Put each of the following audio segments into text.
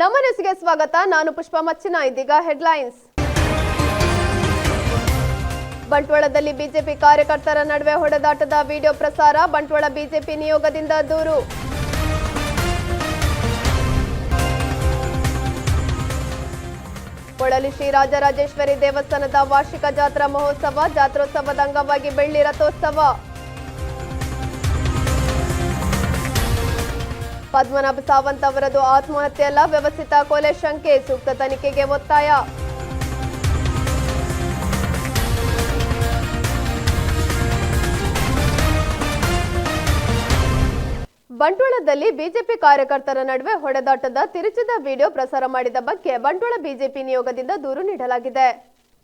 ನಮ್ಮ ಸ್ವಾಗತ. ನಾನು ಪುಷ್ಪ ಮಚ್ಚಿನ ಇದೀಗ ಹೆಡ್ಲೈನ್ಸ್. ಬಂಟ್ವಾಳದಲ್ಲಿ ಬಿಜೆಪಿ ಕಾರ್ಯಕರ್ತರ ನಡುವೆ ಹೊಡೆದಾಟದ ವಿಡಿಯೋ ಪ್ರಸಾರ ಬಂಟ್ವಾಳ ಬಿಜೆಪಿ ನಿಯೋಗದಿಂದ ದೂರು. ಕೊಳಲಿ ಶ್ರೀ ರಾಜರಾಜೇಶ್ವರಿ ದೇವಸ್ಥಾನದ ವಾರ್ಷಿಕ ಜಾತ್ರಾ ಮಹೋತ್ಸವ, ಜಾತ್ರೋತ್ಸವದ ಅಂಗವಾಗಿ ಬೆಳ್ಳಿ ರಥೋತ್ಸವ. ಪದ್ಮನಾಭ ಸಾವಂತ್ ಅವರದು ಆತ್ಮಹತ್ಯೆಯಲ್ಲ ವ್ಯವಸ್ಥಿತ ಕೊಲೆ ಶಂಕೆ, ಸೂಕ್ತ ತನಿಖೆಗೆ ಒತ್ತಾಯ. ಬಂಟ್ವಾಳದಲ್ಲಿ ಬಿಜೆಪಿ ಕಾರ್ಯಕರ್ತರ ನಡುವೆ ಹೊಡೆದಾಟದ ತಿರುಚಿದ ವಿಡಿಯೋ ಪ್ರಸಾರ ಮಾಡಿದ ಬಗ್ಗೆ ಬಂಟ್ವಾಳ ಬಿಜೆಪಿ ನಿಯೋಗದಿಂದ ದೂರು ನೀಡಲಾಗಿದೆ.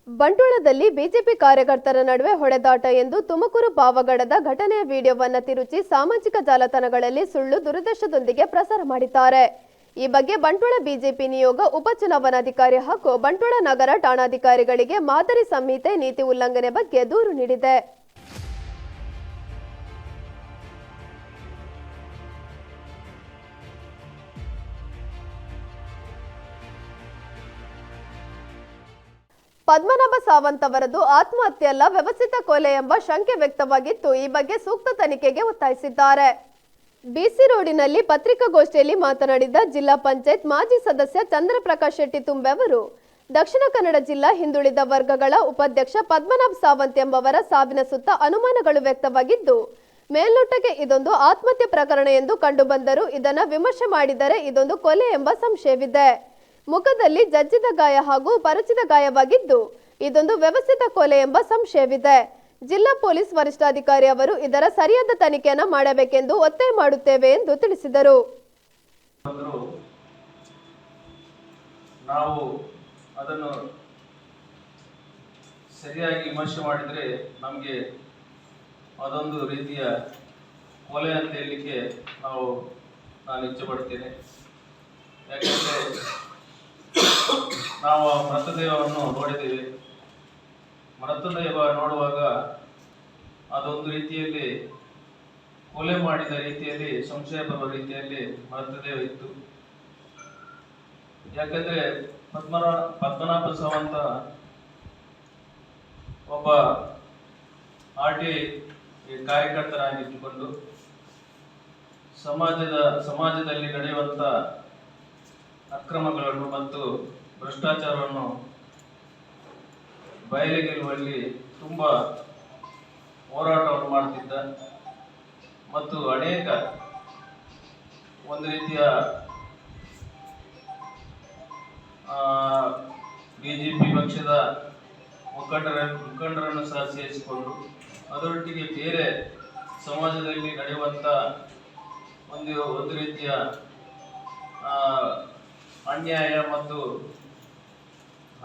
ಬಂಟ್ವಾಳದಲ್ಲಿ ಬಿಜೆಪಿ ಕಾರ್ಯಕರ್ತರ ನಡುವೆ ಹೊಡೆದಾಟ ಎಂದು ತುಮಕೂರು ಪಾವಗಡದ ಘಟನೆಯ ವಿಡಿಯೋವನ್ನು ತಿರುಚಿ ಸಾಮಾಜಿಕ ಜಾಲತಾಣಗಳಲ್ಲಿ ಸುಳ್ಳು ದುರುದ್ದೇಶದೊಂದಿಗೆ ಪ್ರಸಾರ ಮಾಡಿದ್ದಾರೆ. ಈ ಬಗ್ಗೆ ಬಂಟ್ವಾಳ ಬಿಜೆಪಿ ನಿಯೋಗ ಉಪಚುನಾವಣಾಧಿಕಾರಿ ಹಾಗೂ ಬಂಟ್ವಾಳ ನಗರ ಠಾಣಾಧಿಕಾರಿಗಳಿಗೆ ಮಾದರಿ ಸಂಹಿತೆ ನೀತಿ ಉಲ್ಲಂಘನೆ ಬಗ್ಗೆ ದೂರು ನೀಡಿದೆ. ಪದ್ಮನಾಭ ಸಾವಂತ್ ಅವರದು ಆತ್ಮಹತ್ಯೆಯಲ್ಲ ವ್ಯವಸ್ಥಿತ ಕೊಲೆ ಎಂಬ ಶಂಕೆ ವ್ಯಕ್ತವಾಗಿತ್ತು. ಈ ಬಗ್ಗೆ ಸೂಕ್ತ ತನಿಖೆಗೆ ಒತ್ತಾಯಿಸಿದ್ದಾರೆ. ಬಿಸಿ ರೋಡಿನಲ್ಲಿ ಪತ್ರಿಕಾಗೋಷ್ಠಿಯಲ್ಲಿ ಮಾತನಾಡಿದ ಜಿಲ್ಲಾ ಪಂಚಾಯತ್ ಮಾಜಿ ಸದಸ್ಯ ಚಂದ್ರಪ್ರಕಾಶ್ ಶೆಟ್ಟಿ ತುಂಬೆ ಅವರು, ದಕ್ಷಿಣ ಕನ್ನಡ ಜಿಲ್ಲಾ ಹಿಂದುಳಿದ ವರ್ಗಗಳ ಉಪಾಧ್ಯಕ್ಷ ಪದ್ಮನಾಭ ಸಾವಂತ್ ಎಂಬವರ ಸಾವಿನ ಸುತ್ತ ಅನುಮಾನಗಳು ವ್ಯಕ್ತವಾಗಿದ್ದು, ಮೇಲ್ನೋಟಕ್ಕೆ ಇದೊಂದು ಆತ್ಮಹತ್ಯೆ ಪ್ರಕರಣ ಎಂದು ಕಂಡುಬಂದರೂ ಇದನ್ನು ವಿಮರ್ಶೆ ಮಾಡಿದರೆ ಇದೊಂದು ಕೊಲೆ ಎಂಬ ಸಂಶಯವಿದೆ. ಮುಖದಲ್ಲಿ ಜಜ್ಜಿದ ಗಾಯ ಹಾಗೂ ಪರಚಿದ ಗಾಯವಾಗಿದ್ದು, ಇದೊಂದು ವ್ಯವಸ್ಥಿತ ಕೊಲೆ ಎಂಬ ಸಂಶಯವಿದೆ. ಜಿಲ್ಲಾ ಪೊಲೀಸ್ ವರಿಷ್ಠಾಧಿಕಾರಿ ಅವರು ಇದರ ಸರಿಯಾದ ತನಿಖೆಯನ್ನು ಮಾಡಬೇಕೆಂದು ಒತ್ತಾಯ ಮಾಡುತ್ತೇವೆ ಎಂದು ತಿಳಿಸಿದರು. ನಾವು ಅದನ್ನು ಸರಿಯಾಗಿ ವಿಮರ್ಶೆ ಮಾಡಿದರೆ ನಮಗೆ ಅದೊಂದು ರೀತಿಯ ಕೊಲೆ ಅಂತ ಹೇಳಲಿಕ್ಕೆ ನಾವು ನಾನು ಇಚ್ಛೆ ಪಡ್ತೇನೆ. ಯಾಕೆಂದರೆ ನಾವು ಆ ಮೃತದೇಹವನ್ನು ನೋಡಿದ್ದೇವೆ. ಮೃತದೇಹ ನೋಡುವಾಗ ಅದೊಂದು ರೀತಿಯಲ್ಲಿ ಕೊಲೆ ಮಾಡಿದ ರೀತಿಯಲ್ಲಿ, ಸಂಶಯ ಬರುವ ರೀತಿಯಲ್ಲಿ ಮೃತದೇಹ ಇತ್ತು. ಯಾಕಂದ್ರೆ ಪದ್ಮನಾ, ಪದ್ಮನಾಭ ಸಾವಂತ ಒಬ್ಬ ಆರ್ ಟಿ ಕಾರ್ಯಕರ್ತರಾಗಿಟ್ಟುಕೊಂಡು ಸಮಾಜದ, ಸಮಾಜದಲ್ಲಿ ನಡೆಯುವಂತ ಅಕ್ರಮಗಳನ್ನು ಮತ್ತು ಭ್ರಷ್ಟಾಚಾರವನ್ನು ಬಯಲಿಗೆಲ್ಲುವಲ್ಲಿ ತುಂಬ ಹೋರಾಟವನ್ನು ಮಾಡ್ತಿದ್ದ ಮತ್ತು ಅನೇಕ ಒಂದು ರೀತಿಯ ಬಿಜೆಪಿ ಪಕ್ಷದ ಮುಖಂಡರ ಮುಖಂಡರನ್ನು ಸಹ ಸೇರಿಸಿಕೊಂಡು ಅದರೊಟ್ಟಿಗೆ ಬೇರೆ ಸಮಾಜದಲ್ಲಿ ನಡೆಯುವಂಥ ಒಂದು ಒಂದು ರೀತಿಯ ಅನ್ಯಾಯ ಮತ್ತು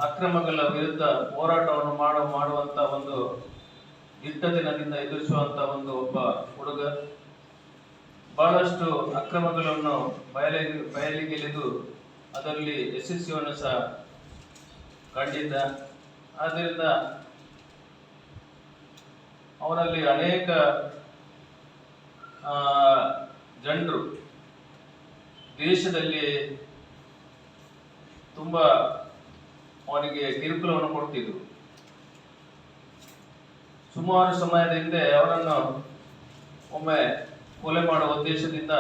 ಅಕ್ರಮಗಳ ವಿರುದ್ಧ ಹೋರಾಟವನ್ನು ಮಾಡ, ಮಾಡುವಂತ ಒಂದು ದಿಟ್ಟದಿನದಿಂದ ಎದುರಿಸುವಂತ ಒಂದು ಒಬ್ಬ ಹುಡುಗ. ಬಹಳಷ್ಟು ಅಕ್ರಮಗಳನ್ನು ಬಯಲಿಗೆ ಬಯಲಿಗೆಳೆದು ಅದರಲ್ಲಿ ಯಶಸ್ವಿಯನ್ನು ಸಹ ಕಂಡಿದ್ದ. ಆದ್ದರಿಂದ ಅವರಲ್ಲಿ ಅನೇಕ ಜನರು ದೇಶದಲ್ಲಿ ತುಂಬಾ ಅವನಿಗೆ ಕಿರುಕುಳವನ್ನು ಕೊಡ್ತಿದ್ರು. ಸುಮಾರು ಸಮಯದ ಹಿಂದೆ ಅವರನ್ನು ಒಮ್ಮೆ ಕೊಲೆ ಮಾಡುವ ಉದ್ದೇಶದಿಂದ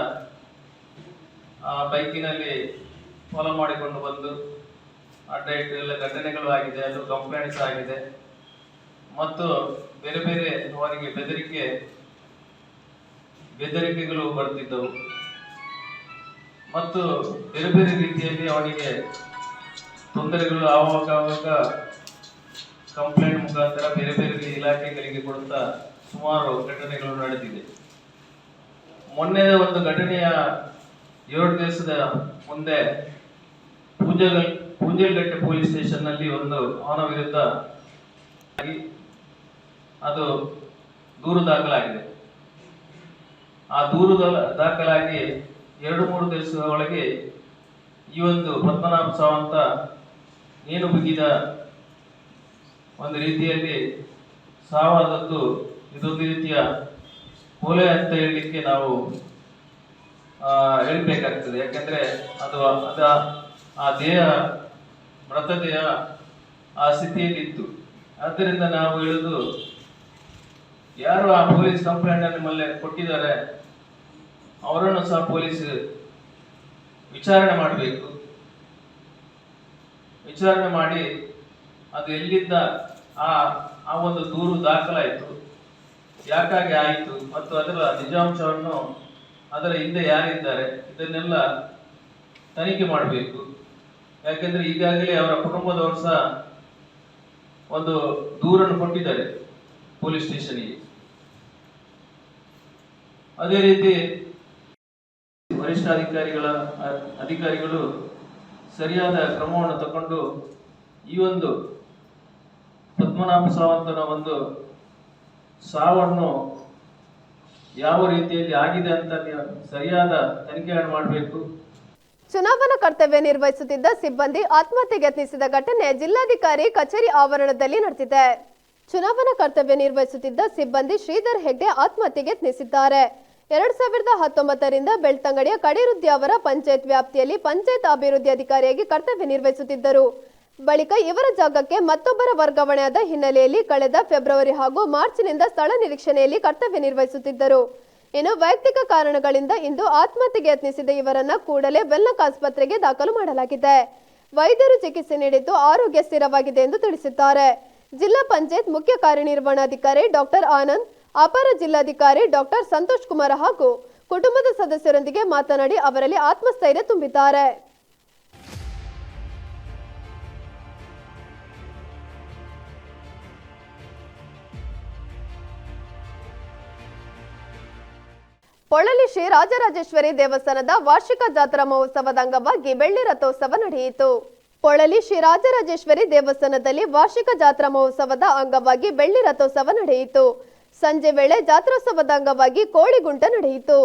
ಆ ಬೈಕಿನಲ್ಲಿ ಫಾಲೋ ಮಾಡಿಕೊಂಡು ಬಂದು ಅಡ್ಡ ಎಲ್ಲ ಘಟನೆಗಳು ಆಗಿದೆ ಅದು ಕಂಪ್ಲೇಂಟ್ಸ್ ಆಗಿದೆ. ಮತ್ತು ಬೇರೆ ಬೇರೆ ಅವನಿಗೆ ಬೆದರಿಕೆ, ಬೆದರಿಕೆಗಳು ಬರ್ತಿದ್ದವು. ಮತ್ತು ಬೇರೆ ಬೇರೆ ರೀತಿಯಲ್ಲಿ ಅವನಿಗೆ ತೊಂದರೆಗಳು ಆವಾಗ ಆವಾಗ ಕಂಪ್ಲೇಂಟ್ ಮುಖಾಂತರ ಬೇರೆ ಬೇರೆ ಇಲಾಖೆಗಳಿಗೆ ಕೊಡುತ್ತಾ ಸುಮಾರು ಘಟನೆಗಳು ನಡೆದಿದೆ. ಮೊನ್ನೆ ಒಂದು ಘಟನೆಯ ಏಳು ದಿವಸದ ಮುಂದೆ ಪೂಜೆಗಳ ಪೂಜೆಗಟ್ಟೆ ಪೊಲೀಸ್ ಸ್ಟೇಷನ್ನಲ್ಲಿ ಒಂದು ಅವನ ವಿರುದ್ಧ ಅದು ದೂರು ದಾಖಲಾಗಿದೆ. ಆ ದೂರು ದಾಖಲಾಗಿ ಎರಡು ಮೂರು ದಿವಸದ ಒಳಗೆ ಈ ಒಂದು ಪದ್ಮನಾಭ ಸಾವಂತ ನೇಣು ಬಿಗಿದ ಒಂದು ರೀತಿಯಲ್ಲಿ ಸಾವಾದದ್ದು ಇದೊಂದು ರೀತಿಯ ಕೊಲೆ ಅಂತ ಹೇಳಲಿಕ್ಕೆ ನಾವು ಹೇಳಬೇಕಾಗ್ತದೆ. ಯಾಕಂದ್ರೆ ಅದು, ಅದ, ಆ ದೇಹ, ಮೃತದೇಹ ಆ ಸ್ಥಿತಿಯಲ್ಲಿತ್ತು. ಆದ್ದರಿಂದ ನಾವು ಹೇಳುದು, ಯಾರು ಆ ಪೊಲೀಸ್ ಕಂಪ್ಲೇಂಟ್ ನಿಮ್ಮಲ್ಲಿ ಮೇಲೆ ಕೊಟ್ಟಿದ್ದಾರೆ, ಅವರನ್ನು ಸಹ ಪೊಲೀಸ್ ವಿಚಾರಣೆ ಮಾಡಬೇಕು. ವಿಚಾರಣೆ ಮಾಡಿ ಅದು ಎಲ್ಲಿದ್ದ ಆ ಆ ಒಂದು ದೂರು ದಾಖಲಾಯಿತು, ಯಾಕಾಗಿ ಆಯಿತು ಮತ್ತು ಅದರ ನಿಜಾಂಶವನ್ನು ಅದರ ಹಿಂದೆ ಯಾರಿದ್ದಾರೆ ಇದನ್ನೆಲ್ಲ ತನಿಖೆ ಮಾಡಬೇಕು. ಯಾಕೆಂದ್ರೆ ಈಗಾಗಲೇ ಅವರ ಕುಟುಂಬದವರು ಸಹ ಒಂದು ದೂರನ್ನು ಕೊಟ್ಟಿದ್ದಾರೆ ಪೊಲೀಸ್ ಸ್ಟೇಷನ್ಗೆ. ಅದೇ ರೀತಿ ವರಿಷ್ಠ ಅಧಿಕಾರಿಗಳ ಅಧಿಕಾರಿಗಳು ಸರಿಯಾದ ಕ್ರಮವನ್ನು ತಗೊಂಡು ಈ ಒಂದು ಪದ್ಮನಾಭ ಸಾವಂತನ ಒಂದು ಸಾವನ್ನು ಯಾವ ರೀತಿಯಲ್ಲಿ ಆಗಿದೆ ಅಂತ ಸರಿಯಾದ ತನಿಖೆಯನ್ನು ಮಾಡಬೇಕು. ಚುನಾವಣಾ ಕರ್ತವ್ಯ ನಿರ್ವಹಿಸುತ್ತಿದ್ದ ಸಿಬ್ಬಂದಿ ಆತ್ಮಹತ್ಯೆಗೆ ಯತ್ನಿಸಿದ ಘಟನೆ ಜಿಲ್ಲಾಧಿಕಾರಿ ಕಚೇರಿ ಆವರಣದಲ್ಲಿ ನಡೆದಿದೆ. ಚುನಾವಣಾ ಕರ್ತವ್ಯ ನಿರ್ವಹಿಸುತ್ತಿದ್ದ ಸಿಬ್ಬಂದಿ ಶ್ರೀಧರ್ ಹೆಗ್ಡೆ ಆತ್ಮಹತ್ಯೆಗೆ ಯತ್ನಿಸಿದ್ದಾರೆ. ಎರಡ್ ಸಾವಿರದ ಹತ್ತೊಂಬತ್ತರಿಂದ ಬೆಳ್ತಂಗಡಿಯ ಕಡಿರುದ್ದಿ ಅವರ ಪಂಚಾಯತ್ ವ್ಯಾಪ್ತಿಯಲ್ಲಿ ಪಂಚಾಯತ್ ಅಭಿವೃದ್ಧಿ ಅಧಿಕಾರಿಯಾಗಿ ಕರ್ತವ್ಯ ನಿರ್ವಹಿಸುತ್ತಿದ್ದರು. ಬಳಿಕ ಇವರ ಜಾಗಕ್ಕೆ ಮತ್ತೊಬ್ಬರ ವರ್ಗಾವಣೆಯಾದ ಹಿನ್ನೆಲೆಯಲ್ಲಿ ಕಳೆದ ಫೆಬ್ರವರಿ ಹಾಗೂ ಮಾರ್ಚ್ನಿಂದ ಸ್ಥಳ ನಿರೀಕ್ಷಣೆಯಲ್ಲಿ ಕರ್ತವ್ಯ ನಿರ್ವಹಿಸುತ್ತಿದ್ದರು. ಇನ್ನು ವೈಯಕ್ತಿಕ ಕಾರಣಗಳಿಂದ ಇಂದು ಆತ್ಮಹತ್ಯೆಗೆ ಯತ್ನಿಸಿದ ಇವರನ್ನ ಕೂಡಲೇ ವೆಲ್ನಕ್ ಆಸ್ಪತ್ರೆಗೆ ದಾಖಲು ಮಾಡಲಾಗಿದೆ. ವೈದ್ಯರು ಚಿಕಿತ್ಸೆ ನೀಡಿದ್ದು ಆರೋಗ್ಯ ಸ್ಥಿರವಾಗಿದೆ ಎಂದು ತಿಳಿಸಿದ್ದಾರೆ. ಜಿಲ್ಲಾ ಪಂಚಾಯತ್ ಮುಖ್ಯ ಕಾರ್ಯನಿರ್ವಹಣಾಧಿಕಾರಿ ಡಾಕ್ಟರ್ ಆನಂದ್ ಅಪರ ಜಿಲ್ಲಾಧಿಕಾರಿ ಡಾಕ್ಟರ್ ಸಂತೋಷ್ ಕುಮಾರ್ ಹಾಗೂ ಕುಟುಂಬದ ಸದಸ್ಯರೊಂದಿಗೆ ಮಾತನಾಡಿ ಅವರಲ್ಲಿ ಆತ್ಮಸ್ಥೈರ್ಯ ತುಂಬಿದ್ದಾರೆ. ಪೊಳಲಿ ಶ್ರೀ ರಾಜರಾಜೇಶ್ವರಿ ದೇವಸ್ಥಾನದ ವಾರ್ಷಿಕ ಜಾತ್ರಾ ಮಹೋತ್ಸವದ ಅಂಗವಾಗಿ ಬೆಳ್ಳಿ ರಥೋತ್ಸವ ನಡೆಯಿತು. ಪೊಳಲಿ ಶ್ರೀ ರಾಜರಾಜೇಶ್ವರಿ ದೇವಸ್ಥಾನದಲ್ಲಿ ವಾರ್ಷಿಕ ಜಾತ್ರಾ ಮಹೋತ್ಸವದ ಅಂಗವಾಗಿ ಬೆಳ್ಳಿ ರಥೋತ್ಸವ ನಡೆಯಿತು. ಸಂಜೆ ವೇಳೆ ಜಾತ್ರೋತ್ಸವದ ಅಂಗವಾಗಿ ಕೋಳಿಗುಂಟ ನಡೆಯಿತು.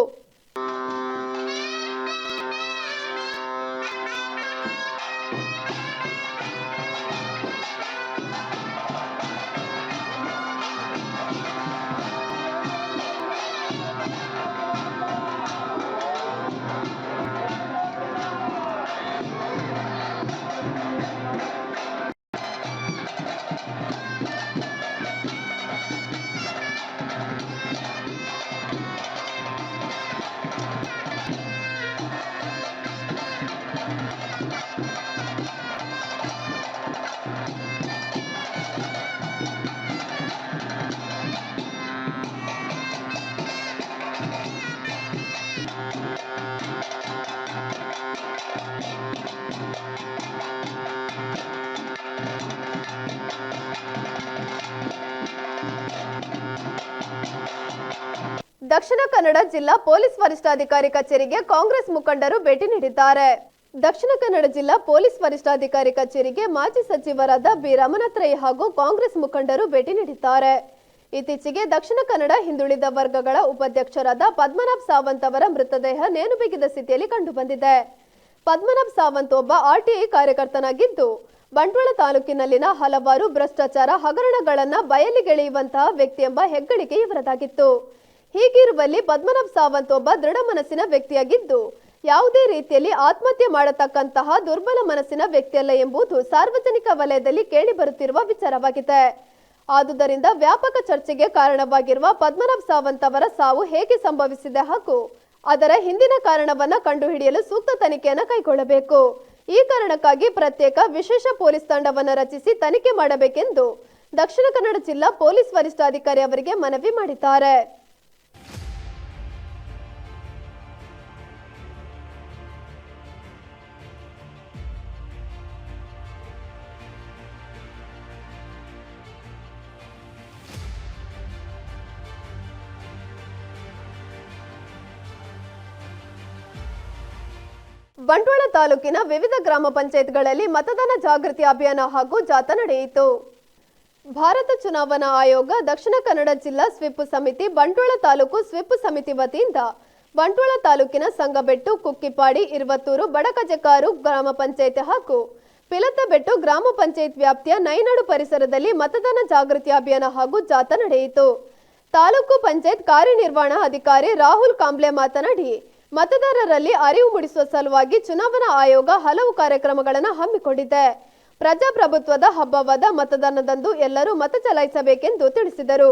ದಕ್ಷಿಣ ಕನ್ನಡ ಜಿಲ್ಲಾ ಪೊಲೀಸ್ ವರಿಷ್ಠಾಧಿಕಾರಿ ಕಚೇರಿಗೆ ಕಾಂಗ್ರೆಸ್ ಮುಖಂಡರು ಭೇಟಿ ನೀಡಿದ್ದಾರೆ. ದಕ್ಷಿಣ ಕನ್ನಡ ಜಿಲ್ಲಾ ಪೊಲೀಸ್ ವರಿಷ್ಠಾಧಿಕಾರಿ ಕಚೇರಿಗೆ ಮಾಜಿ ಸಚಿವರಾದ ಬಿ. ರಮನಾಥ್ ರೈ ಹಾಗೂ ಕಾಂಗ್ರೆಸ್ ಮುಖಂಡರು ಭೇಟಿ ನೀಡಿದ್ದಾರೆ. ಇತ್ತೀಚೆಗೆ ದಕ್ಷಿಣ ಕನ್ನಡ ಹಿಂದುಳಿದ ವರ್ಗಗಳ ಉಪಾಧ್ಯಕ್ಷರಾದ ಪದ್ಮನಾಭ್ ಸಾವಂತ್ ಅವರ ಮೃತದೇಹ ನೇಣುಬಿಗಿದ ಸ್ಥಿತಿಯಲ್ಲಿ ಕಂಡುಬಂದಿದೆ. ಪದ್ಮನಾಭ್ ಸಾವಂತ್ ಒಬ್ಬ ಆರ್ಟಿಐ ಕಾರ್ಯಕರ್ತನಾಗಿದ್ದು, ಬಂಟ್ವಾಳ ತಾಲೂಕಿನಲ್ಲಿನ ಹಲವಾರು ಭ್ರಷ್ಟಾಚಾರ ಹಗರಣಗಳನ್ನ ಬಯಲಿಗೆಳೆಯುವಂತಹ ವ್ಯಕ್ತಿ ಎಂಬ ಹೆಗ್ಗಳಿಕೆ ಇವರದಾಗಿತ್ತು. ಹೀಗಿರುವಲ್ಲಿ ಪದ್ಮನಾಭ್ ಸಾವಂತ್ ಒಬ್ಬ ದೃಢ ಮನಸ್ಸಿನ ವ್ಯಕ್ತಿಯಾಗಿದ್ದು, ಯಾವುದೇ ರೀತಿಯಲ್ಲಿ ಆತ್ಮಹತ್ಯೆ ಮಾಡತಕ್ಕಂತಹ ದುರ್ಬಲ ಮನಸ್ಸಿನ ವ್ಯಕ್ತಿಯಲ್ಲ ಎಂಬುದು ಸಾರ್ವಜನಿಕ ವಲಯದಲ್ಲಿ ಕೇಳಿಬರುತ್ತಿರುವ ವಿಚಾರವಾಗಿದೆ. ಆದುದರಿಂದ ವ್ಯಾಪಕ ಚರ್ಚೆಗೆ ಕಾರಣವಾಗಿರುವ ಪದ್ಮನಾಭ್ ಸಾವಂತ್ ಅವರ ಸಾವು ಹೇಗೆ ಸಂಭವಿಸಿದೆ ಹಾಗೂ ಅದರ ಹಿಂದಿನ ಕಾರಣವನ್ನ ಕಂಡುಹಿಡಿಯಲು ಸೂಕ್ತ ತನಿಖೆಯನ್ನು ಕೈಗೊಳ್ಳಬೇಕು. ಈ ಕಾರಣಕ್ಕಾಗಿ ಪ್ರತ್ಯೇಕ ವಿಶೇಷ ಪೊಲೀಸ್ ತಂಡವನ್ನು ರಚಿಸಿ ತನಿಖೆ ಮಾಡಬೇಕೆಂದು ದಕ್ಷಿಣ ಕನ್ನಡ ಜಿಲ್ಲಾ ಪೊಲೀಸ್ ವರಿಷ್ಠಾಧಿಕಾರಿ ಅವರಿಗೆ ಮನವಿ ಮಾಡಿದ್ದಾರೆ. ಬಂಟ್ವಾಳ ತಾಲೂಕಿನ ವಿವಿಧ ಗ್ರಾಮ ಪಂಚಾಯತ್ಗಳಲ್ಲಿ ಮತದಾನ ಜಾಗೃತಿ ಅಭಿಯಾನ ಹಾಗೂ ಜಾಥಾ ನಡೆಯಿತು. ಭಾರತ ಚುನಾವಣಾ ಆಯೋಗ, ದಕ್ಷಿಣ ಕನ್ನಡ ಜಿಲ್ಲಾ ಸ್ವಿಪ್ ಸಮಿತಿ, ಬಂಟ್ವಾಳ ತಾಲೂಕು ಸ್ವಿಪ್ ಸಮಿತಿ ವತಿಯಿಂದ ಬಂಟ್ವಾಳ ತಾಲೂಕಿನ ಸಂಗಬೆಟ್ಟು, ಕುಕ್ಕಿಪಾಡಿ, ಇರುವತ್ತೂರು, ಬಡಕಜಕಾರು ಗ್ರಾಮ ಪಂಚಾಯತ್ ಹಾಗೂ ಪಿಲತಬೆಟ್ಟು ಗ್ರಾಮ ಪಂಚಾಯತ್ ವ್ಯಾಪ್ತಿಯ ನೈನಾಡು ಪರಿಸರದಲ್ಲಿ ಮತದಾನ ಜಾಗೃತಿ ಅಭಿಯಾನ ಹಾಗೂ ಜಾಥಾ ನಡೆಯಿತು. ತಾಲೂಕು ಪಂಚಾಯತ್ ಕಾರ್ಯನಿರ್ವಹಣಾ ಅಧಿಕಾರಿ ರಾಹುಲ್ ಕಾಂಬ್ಳೆ ಮಾತನಾಡಿ ಮತದಾರರಲ್ಲಿ ಅರಿವು ಮೂಡಿಸುವ ಸಲುವಾಗಿ ಚುನಾವಣಾ ಆಯೋಗ ಹಲವು ಕಾರ್ಯಕ್ರಮಗಳನ್ನು ಹಮ್ಮಿಕೊಂಡಿದೆ. ಪ್ರಜಾಪ್ರಭುತ್ವದ ಹಬ್ಬವಾದ ಮತದಾನದಂದು ಎಲ್ಲರೂ ಮತ ಚಲಾಯಿಸಬೇಕೆಂದು ತಿಳಿಸಿದರು.